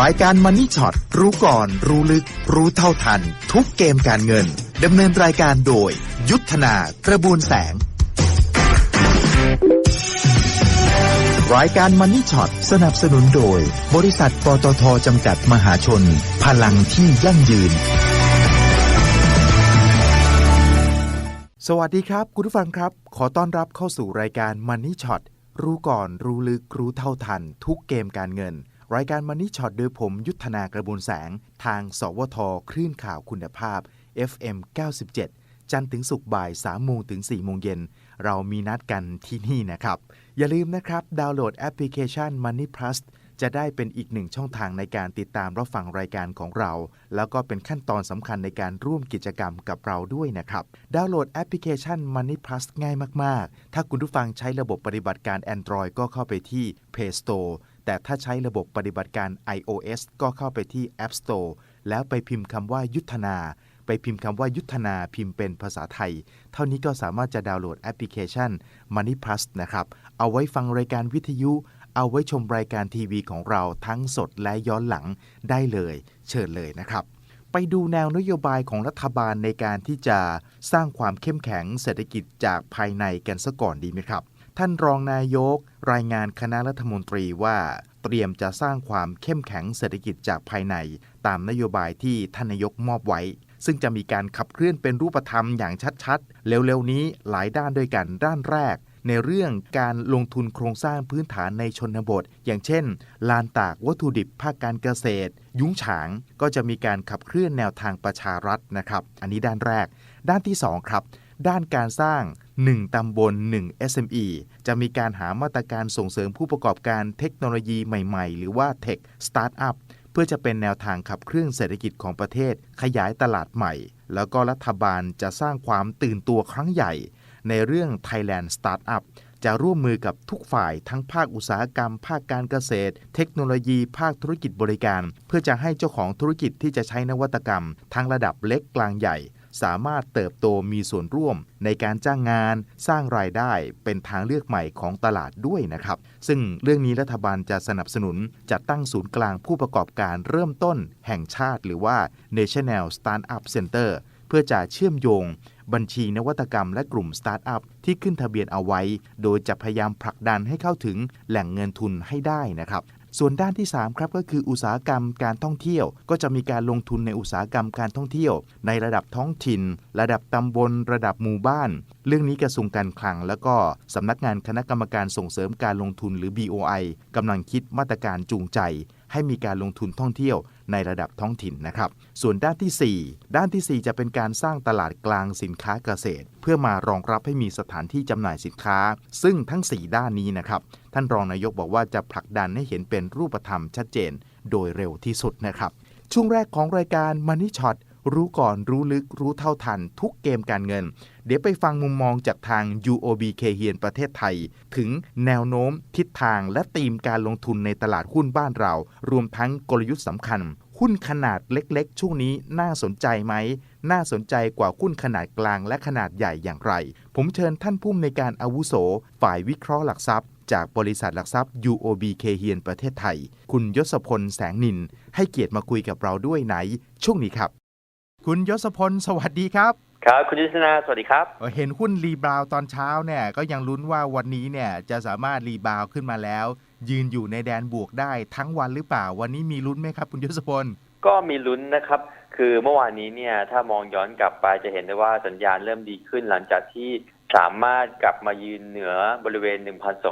รายการ Money Shot รู้ก่อน รู้ลึก รู้เท่าทัน ทุกเกมการเงินดำเนินรายการโดย ยุทธนากระบวนแสง รายการ Money Shot สนับสนุนโดย บริษัทปตทจำกัดมหาชน พลังที่ยั่งยืน สวัสดีครับ คุณผู้ฟังครับ ขอต้อนรับเข้าสู่รายการ Money Shot รู้ก่อนรู้ลึกรู้เท่าทัน ทุกเกมการเงิน รายการมันนี่ช็อตโดยผมยุทธนากระบวนแสง ทาง สวท คลื่นข่าวคุณภาพ FM 97 จันทร์ถึงศุกร์บ่าย3โมงถึง4โมงเย็น เรามีนัดกันที่นี่นะครับ อย่าลืมนะครับ ดาวน์โหลดแอปพลิเคชัน Money Plus จะได้เป็นอีกหนึ่งช่องทางในการติดตามรับฟังรายการของเรา แล้วก็เป็นขั้นตอนสำคัญในการร่วมกิจกรรมกับเราด้วยนะครับ ดาวน์โหลดแอปพลิเคชัน Money Plus ง่ายมาก ๆ ถ้าคุณผู้ฟังใช้ระบบปฏิบัติการ Android ก็เข้าไปที่ Play Store แต่ถ้าใช้ระบบปฏิบัติการ iOS ก็เข้าไปที่ App Store แล้วไปพิมพ์คำว่ายุทธนา ไปพิมพ์คำว่ายุทธนาพิมพ์เป็นภาษาไทย เท่านี้ก็สามารถจะดาวน์โหลดแอปพลิเคชัน Money Plus นะครับ เอาไว้ฟังรายการวิทยุ เอาไว้ชมรายการทีวีของเราทั้งสดและย้อนหลังได้เลย เชิญเลยนะครับ ไปดูแนวนโยบายของรัฐบาลในการที่จะสร้างความเข้มแข็งเศรษฐกิจจากภายในกันซะก่อนดีไหมครับ ท่านรองนายก รายงานคณะรัฐมนตรีว่าเตรียมจะสร้างความเข้มแข็งเศรษฐกิจจากภายใน ตามนโยบายที่ท่านนายกมอบไว้ ซึ่งจะมีการขับเคลื่อนเป็นรูปธรรมอย่างชัดๆ เร็วๆนี้หลายด้านด้วยกันด้านแรก ในเรื่องการลงทุนโครงสร้างพื้นฐานในชนบท อย่างเช่น ลานตากวัตถุดิบภาคการเกษตร ยุ้งฉางก็จะมีการขับเคลื่อนแนวทางประชารัฐนะครับ อันนี้ด้านแรก ด้านที่ 2 ครับ ด้านการสร้าง 1 ตำบล 1 SME จะมีการหามาตรการส่งเสริมผู้ประกอบการเทคโนโลยีใหม่ๆ หรือว่า Tech Startup เพื่อจะเป็นแนวทางขับเคลื่อนเศรษฐกิจของประเทศ ขยายตลาดใหม่ แล้วก็รัฐบาลจะสร้างความตื่นตัวครั้งใหญ่ ในเรื่อง Thailand Startup จะร่วมมือกับทุกฝ่ายทั้งภาคอุตสาหกรรม ภาคการเกษตร เทคโนโลยี ภาคธุรกิจบริการ เพื่อจะให้เจ้าของธุรกิจที่จะใช้นวัตกรรม ทั้งระดับเล็กกลางใหญ่ สามารถเติบโตมีส่วนร่วม ในการจ้างงาน สร้างรายได้เป็นทางเลือกใหม่ของตลาดด้วยนะครับ ซึ่งเรื่องนี้รัฐบาลจะสนับสนุนจัดตั้งศูนย์กลางผู้ประกอบการเริ่มต้น แห่งชาติ หรือว่า National Startup Center เพื่อจะเชื่อมโยง บัญชีนวัตกรรมและกลุ่มสตาร์ทอัพที่ขึ้นทะเบียนเอาไว้ โดยจะพยายามผลักดันให้เข้าถึงแหล่งเงินทุนให้ได้นะครับส่วนด้านที่ 3 ครับก็คืออุตสาหกรรมการท่องเที่ยว ก็จะมีการลงทุนในอุตสาหกรรมการท่องเที่ยว ในระดับท้องถิ่น ระดับตำบล ระดับหมู่บ้านเรื่องนี้กระทรวงการคลัง แล้วก็สำนักงานคณะกรรมการส่งเสริมการลงทุนหรือ BOI กำลังคิดมาตรการจูงใจ ให้มีการลงทุนท่องเที่ยวในระดับท้องถิ่นนะครับ ส่วนด้านที่ 4 ด้านที่ 4 จะเป็นการสร้างตลาดกลางสินค้าเกษตร เพื่อมารองรับให้มีสถานที่จำหน่ายสินค้า ซึ่งทั้ง 4 ด้านนี้นะครับ ท่านรองนายกบอกว่าจะผลักดันให้เห็นเป็นรูปธรรมชัดเจน โดยเร็วที่สุดนะครับ ช่วงแรกของรายการ Money Shot รู้ก่อนรู้ลึกรู้เท่าทัน ทุกเกมการเงิน เดี๋ยวไปฟังมุมมองจากทาง UOB เคเฮียนประเทศไทย ถึงแนวโน้มทิศทางและธีมการลงทุนในตลาดหุ้นบ้านเรา รวมทั้งกลยุทธ์สำคัญ หุ้นขนาดเล็กๆ ช่วงนี้น่าสนใจไหม น่าสนใจกว่าหุ้นขนาดกลางและขนาดใหญ่อย่างไร ผมเชิญท่านผู้ในการอาวุโส ฝ่ายวิเคราะห์หลักทรัพย์จากบริษัทหลักทรัพย์ UOB เคเฮียนประเทศไทย คุณยศพลแสงนิน ให้เกียรติมาคุยกับเราด้วยในช่วงนี้ครับ คุณยศพลสวัสดีครับ ครับ คุณยุทธนาสวัสดีครับ เห็นหุ้นรีบาวด์ตอนเช้าเนี่ยก็ยังลุ้นว่าวันนี้เนี่ยจะสามารถรีบาวด์ขึ้นมาแล้ว ยืนอยู่ในแดนบวกได้ทั้งวันหรือเปล่า วันนี้มีลุ้นไหมครับ คุณยศพลก็มีลุ้นนะครับ คือเมื่อวานนี้เนี่ยถ้ามองย้อนกลับไปจะเห็นได้ว่าสัญญาณเริ่มดีขึ้นหลังจากที่สามารถกลับมายืนเหนือบริเวณ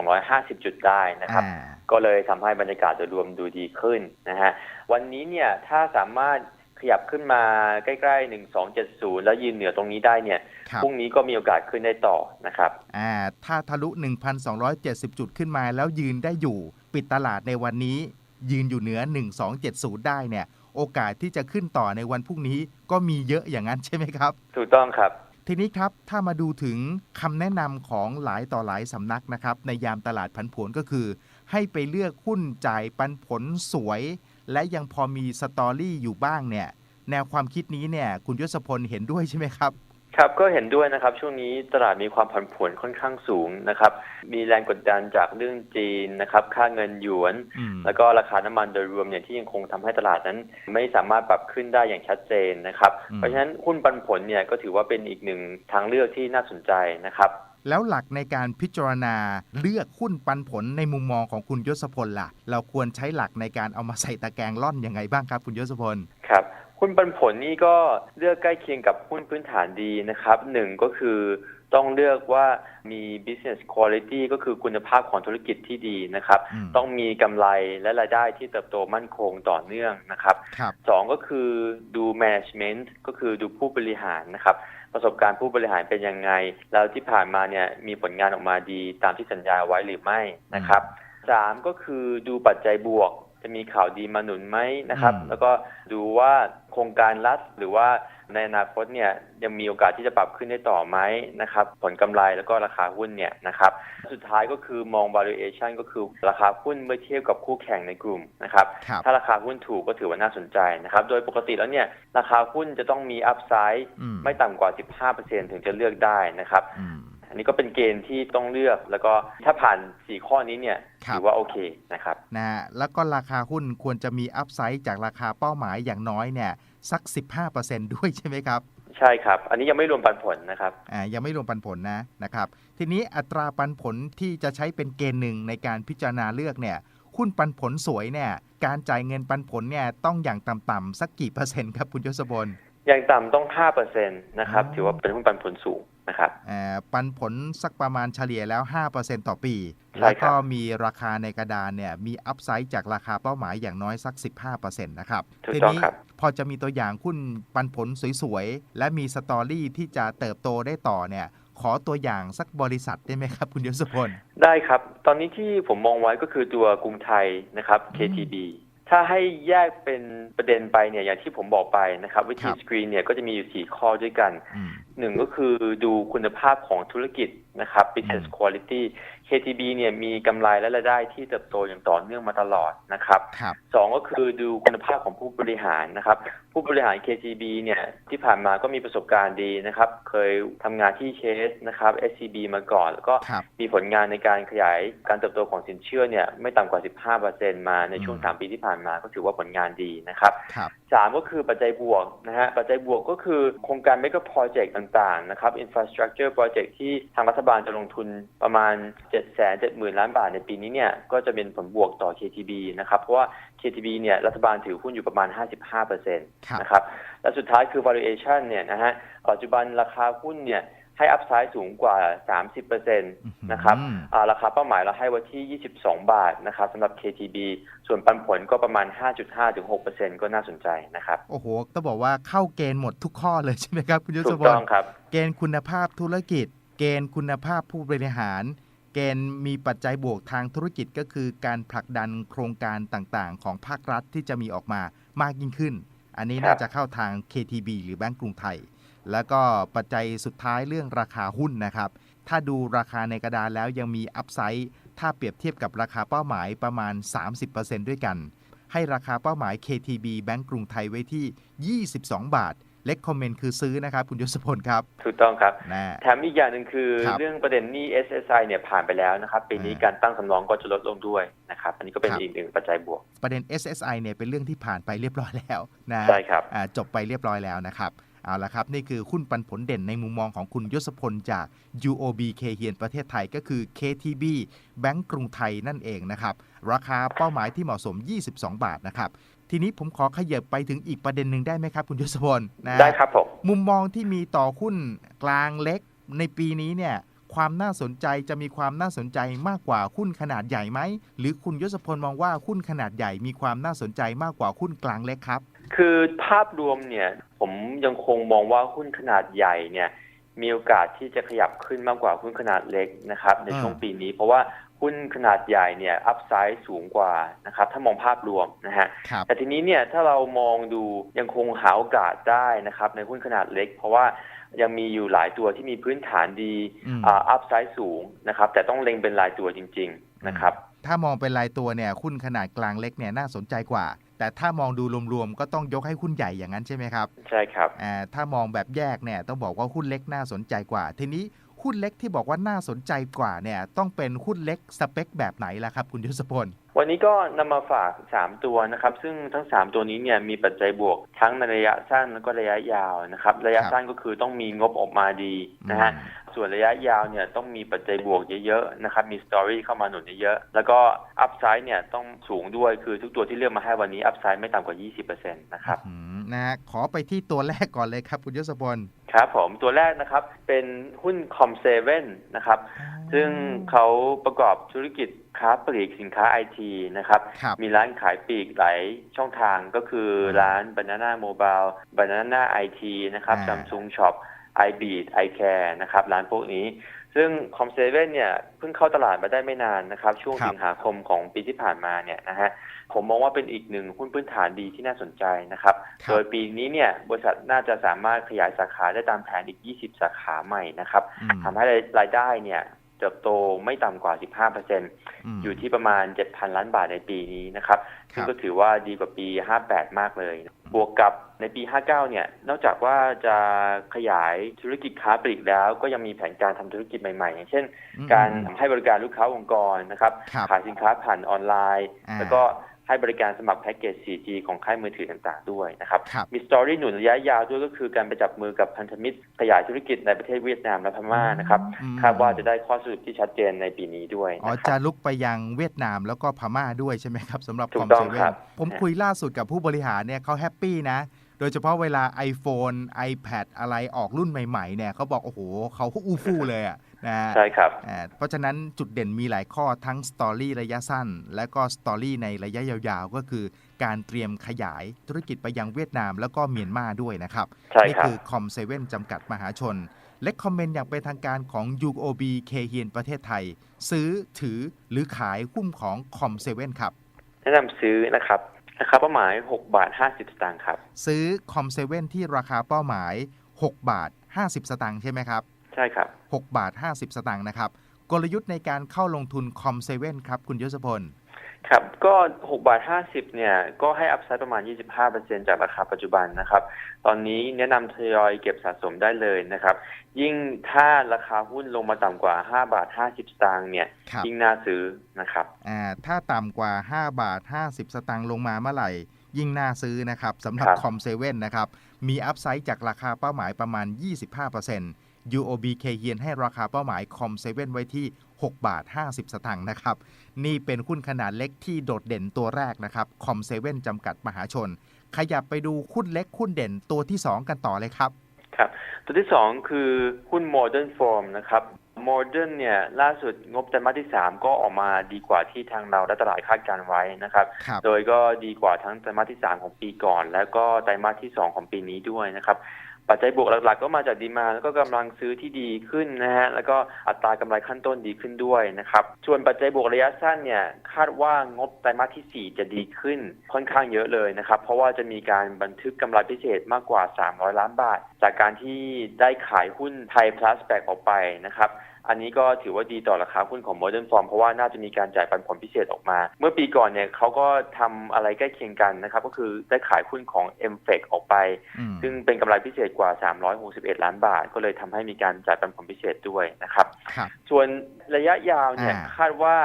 1,250 จุดได้นะครับอ่าก็เลยทำให้บรรยากาศโดยรวมดูดีขึ้นนะฮะ วันนี้เนี่ยถ้าสามารถ ขยับขึ้นมาใกล้ๆ1270แล้วยืนเหนือตรงนี้ได้เนี่ยครับพรุ่งนี้ก็มีโอกาสขึ้นได้ต่อนะครับ อ่าถ้าทะลุ 1,270 จุดขึ้นมาแล้วยืนได้อยู่ ปิดตลาดในวันนี้ ยืนอยู่เหนือ 1270 ได้เนี่ย โอกาสที่จะขึ้นต่อในวันพรุ่งนี้ก็มีเยอะอย่างนั้นใช่ไหมครับ ถูกต้องครับ ทีนี้ครับถ้ามาดูถึงคำแนะนำของหลายต่อหลายสำนักนะครับ ในยามตลาดผันผวนก็คือ ให้ไปเลือกหุ้นจ่ายปันผลสวย และยังพอมีสตอรี่อยู่บ้างเนี่ย แนวความคิดนี้เนี่ย คุณยศพลเห็นด้วยใช่ไหมครับ ครับก็เห็นด้วยนะครับ ช่วงนี้ตลาดมีความผันผวนค่อนข้างสูงนะครับ มีแรงกดดันจากเรื่องจีนนะครับ ค่าเงินหยวนอืมแล้วก็ราคาน้ำมันโดยรวมเนี่ยที่ยังคงทำให้ตลาดนั้น ไม่สามารถปรับขึ้นได้อย่างชัดเจนนะครับอืมเพราะฉะนั้นหุ้นปันผลเนี่ยก็ถือว่าเป็นอีกหนึ่งทางเลือกที่น่าสนใจนะครับ แล้วหลักในการพิจารณาเลือกหุ้นปันผลในมุมมองของคุณยศพลล่ะ เราควรใช้หลักในการเอามาใส่ตะแกรงล่อนยังไงบ้างครับ คุณยศพลครับหุ้นปันผลนี่ก็เลือกใกล้เคียงกับหุ้นพื้นฐานดีนะครับหนึ่งก็คือต้องเลือกว่ามี business quality ก็คือคุณภาพของธุรกิจที่ดีนะครับอืมต้องมีกำไรและรายได้ที่เติบโตมั่นคงต่อเนื่องนะครับครับสองก็คือดู management ก็คือดูผู้บริหารนะครับ ประสบการณ์ผู้บริหารเป็นยังไง แล้วที่ผ่านมาเนี่ยมีผลงานออกมาดีตามที่สัญญาไว้หรือไม่นะครับสามก็คือดูปัจจัยบวก จะมีข่าวดีมาหนุนไหมนะครับอืมแล้วก็ดูว่าโครงการรัฐหรือว่า ในอนาคตเนี่ยยังมีโอกาสที่จะปรับขึ้นได้ต่อไหมนะครับ ผลกำไรแล้วก็ราคาหุ้นเนี่ยนะครับสุดท้ายก็คือมอง valuation ก็คือราคาหุ้นเมื่อเทียบกับคู่แข่งในกลุ่มนะครับครับถ้าราคาหุ้นถูกก็ถือว่าน่าสนใจนะครับ โดยปกติแล้วเนี่ยราคาหุ้นจะต้องมีอัพไซด์อืมไม่ต่ำกว่า 15%ถึงจะเลือกได้นะครับอืมอันนี้ก็เป็นเกณฑ์ที่ต้องเลือกแล้วก็ถ้าผ่าน 4 ข้อนี้เนี่ยครับถือว่าโอเคนะครับนะฮะแล้วก็ราคาหุ้นควรจะมีอัพไซด์จากราคาเป้าหมายอย่างน้อยเนี่ย สัก 15%ด้วยใช่ไหมครับ ใช่ครับ อันนี้ยังไม่รวมปันผลนะครับอ่ายังไม่รวมปันผลนะนะครับ ทีนี้อัตราปันผลที่จะใช้เป็นเกณฑ์หนึ่งในการพิจารณาเลือกเนี่ยหุ้นปันผลสวยเนี่ยการจ่ายเงินปันผลเนี่ยต้องอย่างต่ำๆสักกี่เปอร์เซ็นต์ครับคุณยศพลอย่างต่ำต้อง 5%นะครับอ๋อถือว่าเป็นหุ้นปันผลสูงนะครับอ่าปันผลสักประมาณเฉลี่ยแล้ว 5%ต่อปีใช่แล้วครัก็บมีราคาในกระดานเนี่ยมีอัพไซด์จากราคาเป้าหมายอย่างน้อยสัก 15%นะครับถูกทีต้องนี้ครับ พอจะมีตัวอย่างหุ้นปันผลสวยๆ และมีสตอรี่ที่จะเติบโตได้ต่อเนี่ย ขอตัวอย่างสักบริษัทได้ไหมครับ คุณยศพล ได้ครับ ตอนนี้ที่ผมมองไว้ก็คือตัวกรุงไทยนะครับอืม KTB ถ้าให้แยกเป็นประเด็นไปเนี่ยอย่างที่ผมบอกไปนะครับวิธีครับสกรีนเนี่ยก็จะมีอยู่ 4 ข้อด้วยกันอืมหนึ่งก็คือดูคุณภาพของธุรกิจนะครับ business อืม quality KTB เนี่ยมีกำไรและรายได้ที่เติบโตอย่างต่อเนื่องมาตลอดนะครับครับสองก็คือดูคุณภาพของผู้บริหารนะครับ ผู้บริหาร KTB เนี่ยที่ผ่านมาก็มีประสบการณ์ดีนะครับ เคยทำงานที่เชสนะครับ SCB มาก่อน แล้วก็ครับมีผลงานในการขยายการเติบโตของสินเชื่อเนี่ยไม่ต่ำกว่า 15%มาในช่วงอืม3ปีที่ผ่านมาก็ถือว่าผลงานดีนะครับครับสามก็คือปัจจัยบวกนะฮะปัจจัยบวกก็คือโครงการ mega project ต่างๆ นะครับ infrastructure project ที่ทางรัฐบาลจะลงทุนประมาณ 7 7 0 0 0 0 ล้านบาทในปีนี้เนี่ยก็จะเป็นผลบวกต่อ KTB นะครับเพราะว่า KTB เนี่ยรัฐบาลถือหุ้นอยู่ประมาณ 55%ครับนะครับและสุดท้ายคือ valuation เนี่ยนะฮะปัจจุบันราคาหุ้นเนี่ย ให้อัพไซด์สูงกว่า 30%นะครับอืมอ่าราคาเป้าหมายเราให้ไว้ที่ 22 บาทนะครับสำหรับ KTB ส่วนปันผลก็ประมาณ 5.5-6%ก็น่าสนใจนะครับ โอ้โห ต้องบอกว่าเข้าเกณฑ์หมดทุกข้อเลยใช่ไหมครับ คุณยถูศกพลต้องครับ เกณฑ์คุณภาพธุรกิจ เกณฑ์คุณภาพผู้บริหาร เกณฑ์มีปัจจัยบวกทางธุรกิจก็คือการผลักดันโครงการต่างๆ ของภาครัฐที่จะมีออกมามากยิ่งขึ้น อันนี้ครับน่าจะเข้าทาง KTB หรือแบงก์กรุงไทย แล้วก็ปัจจัยสุดท้ายเรื่องราคาหุ้นนะครับ ถ้าดูราคาในกระดานแล้วยังมีอัพไซด์ถ้าเปรียบเทียบกับราคาเป้าหมายประมาณ 30%ด้วยกัน ให้ราคาเป้าหมาย KTB แบงก์กรุงไทยไว้ที่ 22 บาทเล็กคอมเมนต์คือซื้อนะครับ คุณยศพลครับ ถูกต้องครับนะแถมอีกอย่างหนึ่งคือครับเรื่องประเด็นหนี้ SSI เนี่ยผ่านไปแล้วนะครับ ปีนี้อ่าการตั้งสำรองก็จะลดลงด้วยนะครับ อันนี้ก็เป็นครับอีกหนึ่งปัจจัยบวก ประเด็น SSI เนี่ยเป็นเรื่องที่ผ่านไปเรียบร้อยแล้วนะใช่ครับอ่าจบไปเรียบร้อยแล้วนะครับ เอาละครับ นี่คือหุ้นปันผลเด่นในมุมมองของคุณยศพลจาก UOB เคเฮียนประเทศไทยก็คือ KTB แบงก์กรุงไทยนั่นเองนะครับ ราคาเป้าหมายที่เหมาะสม 22 บาทนะครับทีนี้ผมขอขยับไปถึงอีกประเด็นหนึ่งได้ไหมครับ คุณยศพลนะได้ครับผมมุมมองที่มีต่อหุ้นกลางเล็กในปีนี้เนี่ยความน่าสนใจจะมีความน่าสนใจมากกว่าหุ้นขนาดใหญ่ไหม หรือคุณยศพลมองว่าหุ้นขนาดใหญ่มีความน่าสนใจมากกว่าหุ้นกลางเล็กครับ คือภาพรวมเนี่ย ผมยังคงมองว่าหุ้นขนาดใหญ่เนี่ย มีโอกาสที่จะขยับขึ้นมากกว่าหุ้นขนาดเล็กนะครับ ในช่วงอ่าปีนี้ เพราะว่าหุ้นขนาดใหญ่เนี่ยอัพไซด์สูงกว่านะครับ ถ้ามองภาพรวมนะฮะครับแต่ทีนี้เนี่ยถ้าเรามองดูยังคงหาโอกาสได้นะครับ ในหุ้นขนาดเล็ก เพราะว่ายังมีอยู่หลายตัวที่มีพื้นฐานดีอืมอ่าอัพไซด์สูงนะครับ แต่ต้องเล็งเป็นรายตัวจริง ๆ นะครับ ถ้ามองเป็นรายตัวเนี่ยหุ้นขนาดกลางเล็กเนี่ยน่าสนใจกว่า แต่ถ้ามองดูรวมๆก็ต้องยกให้หุ้นใหญ่อย่างนั้นใช่ไหมครับใช่ครับอ่าถ้ามองแบบแยกเนี่ยต้องบอกว่าหุ้นเล็กน่าสนใจกว่า ทีนี้หุ้นเล็กที่บอกว่าน่าสนใจกว่าเนี่ยต้องเป็นหุ้นเล็กสเปคแบบไหนล่ะครับ คุณยศพลวันนี้ก็นำมาฝาก 3 ตัวนะครับ ซึ่งทั้ง 3 ตัวนี้เนี่ยมีปัจจัยบวกทั้งในระยะสั้นแล้วก็ระยะยาวนะครับ ระยะครับสั้นก็คือต้องมีงบออกมาดีนะฮะ ส่วนระยะยาวเนี่ยต้องมีปัจจัยบวกเยอะๆนะครับมีสตอรี่เข้ามาหนุนเยอะๆแล้วก็อัพไซด์เนี่ยต้องสูงด้วยคือทุกตัวที่เลือกมาให้วันนี้อัพไซด์ไม่ต่ำกว่า 20%นะครับอืมนะฮะขอไปที่ตัวแรกก่อนเลยครับ คุณยศพลครับผมตัวแรกนะครับเป็นหุ้นคอมเซเว่นนะครับ ซึ่งเขาประกอบธุรกิจค้าปลีกสินค้าไอทีนะครับครับมีร้านขายปลีกหลายช่องทางก็คือร้าน Banana Mobile Banana IT นะครับอ่า Samsung Shop iBeat iCare นะครับร้านพวกนี้ ซึ่งคอมเซเว่นเนี่ยเพิ่งเข้าตลาดมาได้ไม่นานนะครับ ช่วงครับสิงหาคมของปีที่ผ่านมาเนี่ยนะฮะผมมองว่าเป็นอีกหนึ่งหุ้นพื้นฐานดีที่น่าสนใจนะครับคโดรับยปีนี้เนี่ยบริษัทน่าจะสามารถขยายสาขาได้ตามแผนอีก 20 สาขาใหม่นะครับอืมทำให้รายได้เนี่ย เติบโตไม่ต่ำกว่า 15%มอยู่ที่ประมาณ 7,000 ล้านบาทในปีนี้นะครับครับ ซึ่งก็ถือว่าดีกว่าปี 58 มากเลย บวกกับในปี 59 เนี่ย นอกจากว่าจะขยายธุรกิจค้าปลีกแล้ว ก็ยังมีแผนการทำธุรกิจใหม่ๆ อย่างเช่นอืมการอืมให้บริการลูกค้าองค์กรนะครับครับขายสินค้าผ่านออนไลน์อ่าแล้วก็ ให้บริการสมัครแพ็กเกจ 4G ของค่ายมือถือต่างๆด้วยนะครับครับมีสตอรี่หนุนระยะยาวด้วยก็คือการไปจับมือกับพันธมิตรขยายธุรกิจในประเทศเวียดนามและพม่านะครับอืมคาดว่าจะได้ข้อสรุปที่ชัดเจนในปีนี้ด้วยอ๋อนะครับจะลุกไปยังเวียดนามแล้วก็พม่าด้วยใช่ไหมครับสำหรับถูคอกมต้เซองเว่ครันบผมคุยล่าสุดกับผู้บริหารเนี่ยเขาแฮปปี้นะโดยเฉพาะเวลา iPhone iPad อะไรออกรุ่นใหม่ ๆ เนี่ยเขาบอก โอ้โห เขาอู้ฟู่เลยอะนะ ฮะใช่ครับอ่าเพราะฉะนั้นจุดเด่นมีหลายข้อทั้งสตอรี่ระยะสั้น และก็สตอรี่ในระยะยาวๆ ก็คือการเตรียมขยายธุรกิจไปยังเวียดนามแล้วก็เมียนมาด้วยนะครับใช่นี่ครับคือคอมเซเว่นจำกัดมหาชนเล็กคอมเมนต์อย่างเป็นทางการของ UOB เคเฮียนประเทศไทย ซื้อถือหรือขายหุ้นของคอมเซเว่นครับแนะนำซื้อนะครับราคาเป้าหมาย 6 บาท 50 สตางค์ครับ ซื้อคอมเซเว่นที่ราคาเป้าหมาย 6 บาท 50 สตางค์ใช่ไหมครับ ใช่ครับ6บาท 50 สตางค์นะครับ กลยุทธ์ในการเข้าลงทุนคอมเซเว่นครับ คุณยศพล ครับก็6บาท 50 เนี่ย ก็ให้อัพไซด์ประมาณ 25%จากราคาปัจจุบันนะครับ ตอนนี้แนะนำทยอยเก็บสะสมได้เลยนะครับ ยิ่งถ้าราคาหุ้นลงมาต่ำกว่า 5 บาท 50 สตางค์เนี่ยครับยิ่งน่าซื้อนะครับอ่าถ้าต่ำกว่า 5 บาท 50 สตางค์ลงมาเมื่อไหร่ยิ่งน่าซื้อนะครับสำหรับครับคอมเซเว่นนะครับ มีอัพไซด์จากราคาเป้าหมายประมาณ 25% UOB เคเยียนให้ราคาเป้าหมายคอมเซเว่นไว้ที่ 6 บาท 50 สตางค์นะครับ นี่เป็นหุ้นขนาดเล็กที่โดดเด่นตัวแรกนะครับคอมเซเว่นจำกัดมหาชน ขยับไปดูหุ้นเล็กหุ้นเด่นตัวที่ 2 กันต่อเลยครับครับ ตัวที่ 2 คือหุ้น Modern Form นะครับ Modern เนี่ยล่าสุดงบไตรมาสที่ 3 ก็ออกมาดีกว่าที่ทางเราและตลาดคาดการไว้นะครับครับโดยก็ดีกว่าทั้งไตรมาสที่ 3 ของปีก่อน แล้วก็ไตรมาสที่ 2 ของปีนี้ด้วยนะครับ ปัจจัยบวกหลักๆ ก็มาจากดีมาแล้วก็กำลังซื้อที่ดีขึ้นนะฮะแล้วก็อัตรากำไรขั้นต้นดีขึ้นด้วยนะครับส่วนปัจจัยบวกระยะสั้นเนี่ยคาดว่างบไตรมาสที่ 4 จะดีขึ้นค่อนข้างเยอะเลยนะครับ เพราะว่าจะมีการบันทึกกำไรพิเศษมากกว่า 300 ล้านบาท จากการที่ได้ขายหุ้นไทยพลัสแบกออกไปนะครับ อันนี้ก็ถือว่าดีต่อราคาหุ้นของ Modern Form เพราะว่าน่าจะมีการจ่ายปันผลพิเศษออกมา เมื่อปีก่อนเนี่ยเขาก็ทำอะไรใกล้เคียงกันนะครับ ก็คือได้ขายหุ้นของ m f e c ออกไปอืมซึ่งเป็นกำไรพิเศษกว่า 361 ล้านบาท ก็เลยทำให้มีการจ่ายปันผลพิเศษด้วยนะครับครับส่วนระยะยาวเนี่ยอ่าคาดว่า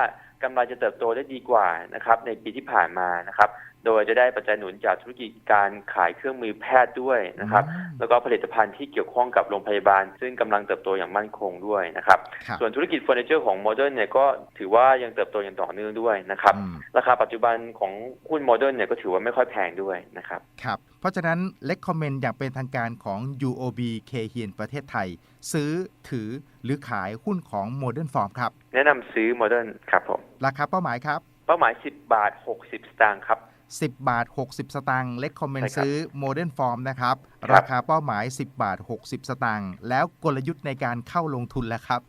กำไรจะเติบโตได้ดีกว่านะครับในปีที่ผ่านมานะครับ โดยจะได้ปัจจัยหนุนจากธุรกิจการขายเครื่องมือแพทย์ด้วยนะครับอืมแล้วก็ผลิตภัณฑ์ที่เกี่ยวข้องกับโรงพยาบาล ซึ่งกำลังเติบโตอย่างมั่นคงด้วยนะครับครับ ส่วนธุรกิจเฟอร์นิเจอร์ของโมเดิร์นเนี่ยก็ถือว่ายังเติบโตอย่างต่อเนื่องด้วยนะครับอืมราคาปัจจุบันของหุ้นโมเดิร์นเนี่ยก็ถือว่าไม่ค่อยแพงด้วยนะครับ ครับ เพราะฉะนั้นเล็กคอมเมนต์อย่างเป็นทางการของ UOB เคเฮียนประเทศไทย ซื้อถือหรือขายหุ้นของ Modern Form ครับ แนะนำซื้อโมเดิร์นครับผม ราคาเป้าหมายครับ เป้าหมาย 10 บาท 60 สตางค์ครับ 10 บาท 60 สตางค์เล็กคอมเมนใช่ต์ครับซื้อ Modern Form นะครับครับราคาเป้าหมาย 10 บาท 60 สตางค์แล้วกลยุทธ์ในการเข้าลงทุนแล้วครับ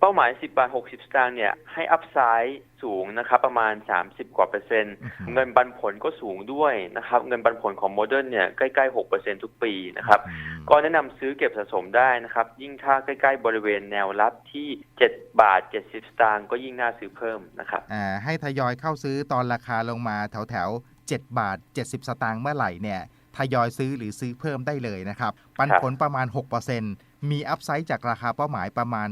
เป้าหมาย 10 บาท 60 สตางค์เนี่ยให้อัพไซด์สูงนะครับประมาณ 30 กว่าเปอร์เซ็นต์อือฮึเงินปันผลก็สูงด้วยนะครับ เงินปันผลของโมเดิร์นเนี่ยใกล้ๆ6เปอร์เซ็นต์ทุกปีนะครับอืมก็แนะนำซื้อเก็บสะสมได้นะครับ ยิ่งถ้าใกล้ๆบริเวณแนวรับที่ 7 บาท 70 สตางค์ก็ยิ่งน่าซื้อเพิ่มนะครับ อ่าให้ทยอยเข้าซื้อตอนราคาลงมาแถวแถวๆ 7 บาท 70 สตางค์เมื่อไหร่เนี่ยทยอยซื้อหรือซื้อเพิ่มได้เลยนะครับ ปันผลประมาณ 6%มีอัพไซด์จากราคาเป้าหมายประมาณ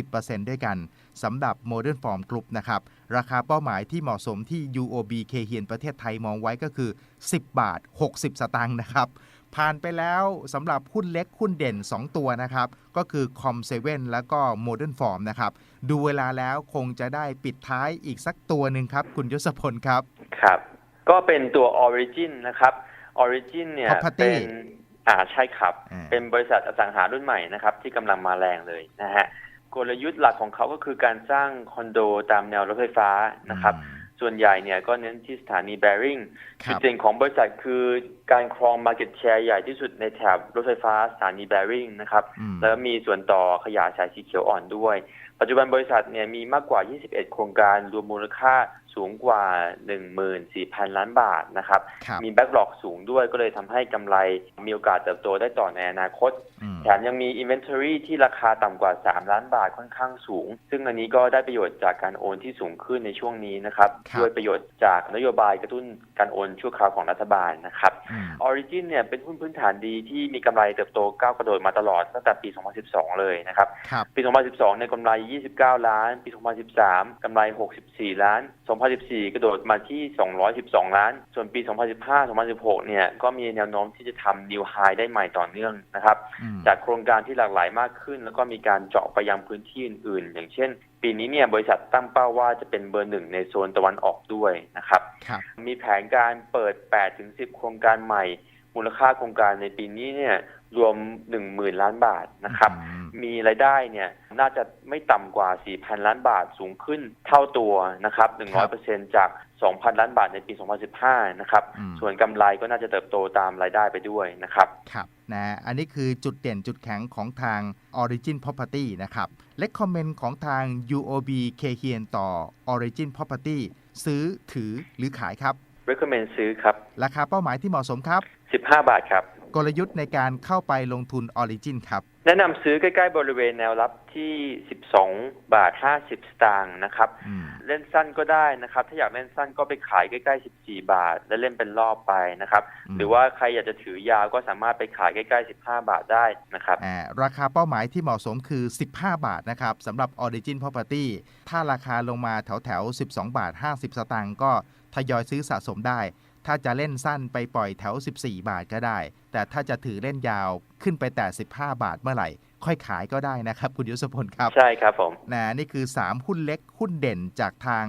30%ด้วยกันสำหรับ Modern Form Group นะครับ ราคาเป้าหมายที่เหมาะสมที่ UOB เคเฮียนประเทศไทยมองไว้ก็คือ 10 บาท 60 สตางค์นะครับ ผ่านไปแล้วสำหรับหุ้นเล็กหุ้นเด่น 2 ตัวนะครับ ก็คือ Com7 แล้วก็ Modern Form นะครับ ดูเวลาแล้วคงจะได้ปิดท้ายอีกสักตัวหนึ่งครับ คุณยศพลครับ ครับ ก็เป็นตัว Origin นะครับ Origin เนี่ย Property เป็นอ่าใช่ครับ อ่า เป็นบริษัทอสังหารุ่นใหม่นะครับ ที่กำลังมาแรงเลยนะฮะกลยุทธ์หลักของเขาก็คือการสร้างคอนโดตามแนวรถไฟฟ้านะครับ ส่วนใหญ่เนี่ยก็เน้นที่สถานี Bearing คจุรัดบ เด่นของบริษัทคือการครอง Market Share ใหญ่ที่สุดในแถบรถไฟฟ้าสถานี Bearing นะครับอืมแล้วมีส่วนต่อขยายสายสีเขียวอ่อนด้วย ปัจจุบันบริษัทเนี่ยมีมากกว่า 21 โครงการรวมมูลค่าสูงกว่า 14,000 ล้านบาทนะครับครับมีแบ็กหลอกสูงด้วยก็เลยทำให้กำไรมีโอกาสเติบโตได้ต่อในอนาคตอืมแถมยังมี Inventory ที่ราคาต่ำกว่า 3 ล้านบาทค่อนข้างสูง ซึ่งอันนี้ก็ได้ประโยชน์จากการโอนที่สูงขึ้นในช่วงนี้นะครับครับด้วยประโยชน์จากนโยบายกระตุ้นการโอนชั่วคราวของรัฐบาลนะครับอืม Origin เนี่ยเป็นหุ้นพื้นฐานดีที่มีกำไรเติบโตก้าวกระโดดมาตลอดตั้งแต่ปี 2012 เลยนะครับครับปี 2012เนี่ยกำไร 29 ล้าน ปี 2013กำไร 64 ล้าน 2014 กระโดดมาที่ 212 ล้าน ส่วนปี 2015 2016 เนี่ยก็มีแนวโน้มที่จะทำ new high ได้ใหม่ต่อเนื่องนะครับอืมจากโครงการที่หลากหลายมากขึ้น แล้วก็มีการเจาะไปยังพื้นที่อื่นๆ อย่างเช่น ปีนี้เนี่ยบริษัทตั้งเป้าว่าจะเป็นเบอร์หนึ่งในโซนตะวันออกด้วยนะครับครับมีแผนการเปิด 8-10 โครงการใหม่ มูลค่าโครงการในปีนี้เนี่ยรวม 10,000 ล้านบาทนะครับอื มมีรายได้เนี่ยน่าจะไม่ต่ำกว่า 4,000 ล้านบาทสูงขึ้นเท่าตัวนะครับ 100%จาก 2,000 ล้านบาทในปี 2015 นะครับอืมส่วนกำไรก็น่าจะเติบโตตามรายได้ไปด้วยนะครับ ครับนะ อันนี้คือจุดเด่นจุดแข็งของทาง Origin Property นะครับ และคอมเมนต์ของทาง UOB เคเฮียนต่อ Origin Property ซื้อถือหรือขายครับ recommend ซื้อครับ ราคาเป้าหมายที่เหมาะสมครับ 15 บาทครับ กลยุทธ์ในการเข้าไปลงทุน Origin ครับ แนะนำซื้อใกล้ๆบริเวณแนวรับที่ 12 บาท 50 สตางค์นะครับอืมเล่นสั้นก็ได้นะครับ ถ้าอยากเล่นสั้นก็ไปขายใกล้ๆ 14 บาท แล้วเล่นเป็นรอบไปนะครับอืมหรือว่าใครอยากจะถือยาวก็สามารถไปขายใกล้ๆ 15 บาทได้นะครับอ่าราคาเป้าหมายที่เหมาะสมคือ 15 บาทนะครับสำหรับ Origin Property ถ้าราคาลงมาแถวแถวๆ12 บาท 50 สตางค์ก็ทยอยซื้อสะสมได้ ถ้าจะเล่นสั้นไปปล่อยแถว 14 บาทก็ได้ แต่ถ้าจะถือเล่นยาวขึ้นไปแต่ 15 บาทเมื่อไหร่ ค่อยขายก็ได้นะครับ คุณยศพลครับ ใช่ครับผมนะนี่คือ 3 หุ้นเล็กหุ้นเด่นจากทาง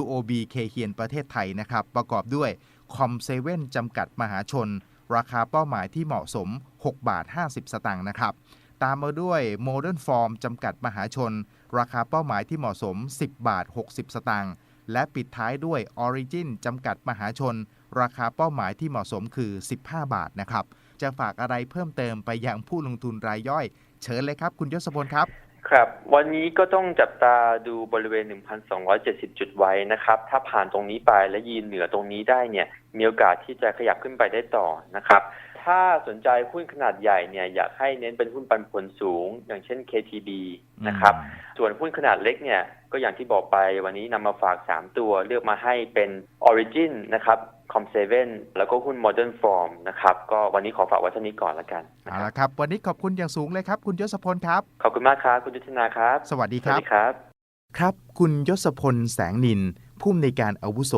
UOB เคเฮียนประเทศไทยนะครับ ประกอบด้วยคอมเซเว่นจำกัดมหาชน ราคาเป้าหมายที่เหมาะสม 6 บาท 50 สตางค์นะครับ ตามมาด้วย Modern Form จำกัดมหาชน ราคาเป้าหมายที่เหมาะสม 10 บาท 60 สตางค์และปิดท้ายด้วย Origin จำกัดมหาชน ราคาเป้าหมายที่เหมาะสมคือ 15 บาทนะครับ จะฝากอะไรเพิ่มเติมไปยังผู้ลงทุนรายย่อย เชิญเลยครับ คุณยศพลครับ ครับ วันนี้ก็ต้องจับตาดูบริเวณ 1,270 จุดไว้นะครับ ถ้าผ่านตรงนี้ไปและยืนเหนือตรงนี้ได้เนี่ยมีโอกาสที่จะขยับขึ้นไปได้ต่อนะครับถ้าสนใจหุ้นขนาดใหญ่เนี่ยอยากให้เน้นเป็นหุ้นปันผลสูง อย่างเช่น KTB นะครับ ส่วนหุ้นขนาดเล็กเนี่ยก็อย่างที่บอกไปวันนี้นำมาฝาก 3 ตัวเลือกมาให้เป็น Origin นะครับ Com7 แล้วก็หุ้น Modern Form นะครับก็วันนี้ขอฝากไว้เท่านี้ก่อนละกันนะเอาครับละครับ วันนี้ขอบคุณอย่างสูงเลยครับ คุณยศพลครับ ขอบคุณมากครับ คุณยุทธนาครับ สวัสดีสควัสรับดีครับ ครับ คุณยศพลแสงนินผู้อำนวยการอาวุโส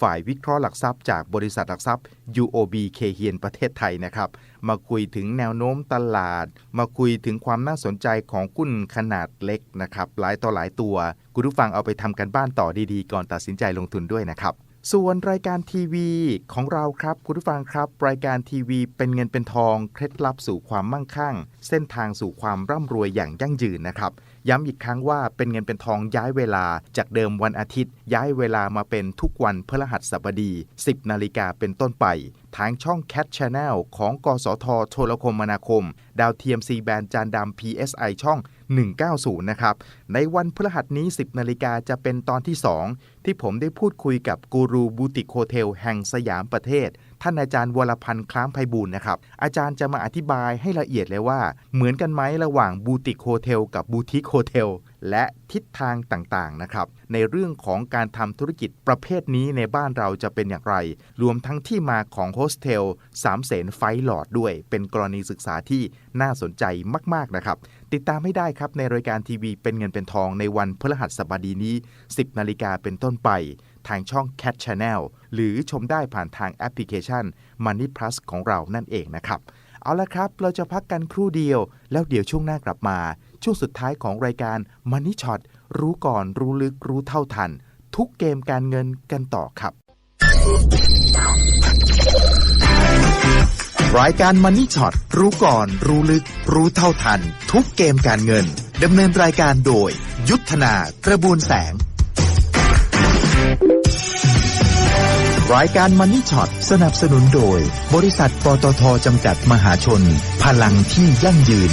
ฝ่ายวิเคราะห์หลักทรัพย์จากบริษัทหลักทรัพย์ UOB เคเฮียนประเทศไทยนะครับ มาคุยถึงแนวโน้มตลาด มาคุยถึงความน่าสนใจของหุ้นขนาดเล็กนะครับ หลายต่อหลายตัว คุณผู้ฟังเอาไปทำกันบ้านต่อดีๆ ก่อนตัดสินใจลงทุนด้วยนะครับ ส่วนรายการทีวีของเราครับคุณผู้ฟังครับ รายการทีวีเป็นเงินเป็นทองเคล็ดลับสู่ความมั่งคั่ง เส้นทางสู่ความร่ำรวยอย่างยั่งยืนนะครับ ย้ำอีกครั้งว่าเป็นเงินเป็นทองย้ายเวลา จากเดิมวันอาทิตย์ ย้ายเวลามาเป็นทุกวันพฤหัสบดี 10 นาฬิกาเป็นต้นไป ทางช่อง Cat Channel ของ กสทโทรคมนาคม ดาวเทียม C แบนจานดำ PSI ช่อง 190 นะครับ ในวันพฤหัสนี้ 10 นาฬิกาจะเป็นตอนที่ 2ที่ผมได้พูดคุยกับกูรูบูติกโฮเทลแห่งสยามประเทศ ท่านอาจารย์วรพันธ์คล้ามไพบูลนะครับ อาจารย์จะมาอธิบายให้ละเอียดเลยว่า เหมือนกันไหมระหว่างบูติกโฮเทลกับบูติกโฮเทล และทิศทางต่างๆนะครับในเรื่องของการทำธุรกิจประเภทนี้ในบ้านเราจะเป็นอย่างไร รวมทั้งที่มาของโฮสเทลสามเสนไฟหลอดด้วย เป็นกรณีศึกษาที่น่าสนใจมาก ๆ นะครับ ติดตามไม่ได้ครับในรายการทีวีเป็นเงินเป็นทองในวันพฤหัสบดีนี้ 10 นาฬิกาเป็นต้นไป ทางช่อง Cat Channel หรือชมได้ผ่านทางแอปพลิเคชัน Money Plus ของเรานั่นเองนะครับ เอาละครับ เราจะพักกันครู่เดียว แล้วเดี๋ยวช่วงหน้ากลับมา ช่วงสุดท้ายของรายการ Money Shot รู้ก่อนรู้ลึกรู้เท่าทัน ทุกเกมการเงินกันต่อครับ รายการ Money Shot รู้ก่อนรู้ลึกรู้เท่าทัน ทุกเกมการเงินดำเนินรายการโดย ยุทธนากระบวนแสง รายการ Money Shot สนับสนุนโดย บริษัทปตทจำกัดมหาชน พลังที่ยั่งยืน